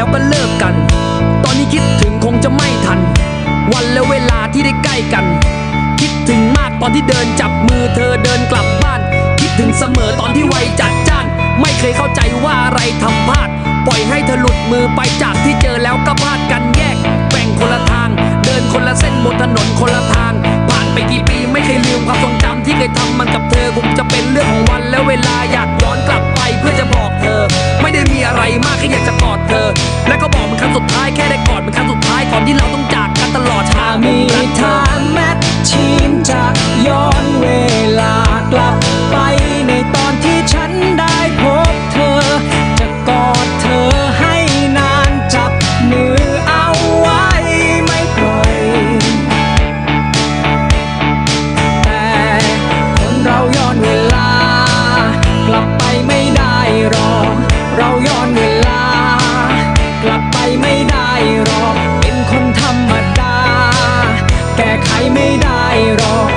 แล้วก็เลิกกัน ตอนนี้คิดถึงคงจะไม่ทัน วันและเวลาที่ได้ใกล้กัน คิดถึงมากตอนที่เดินจับมือเธอเดินกลับบ้าน คิดถึงเสมอตอนที่วัยจัดจ้าน ไม่เคยเข้าใจว่าอะไรทำพลาด ปล่อยให้เธอหลุดมือไปจากที่เจอแล้วก็ อนที่เราต้องจากกันตลอดถ้ามีทางแมทชีนจะย้อนเวลากลับไปในตอนที่ฉันได้พบเธอ จะกอดเธอให้นานจับมือเอาไว้ไม่ปล่อย แต่คนเราย้อนเวลากลับไปไม่ได้หรอกเราย้อน แก้ไขไม่ได้หรอก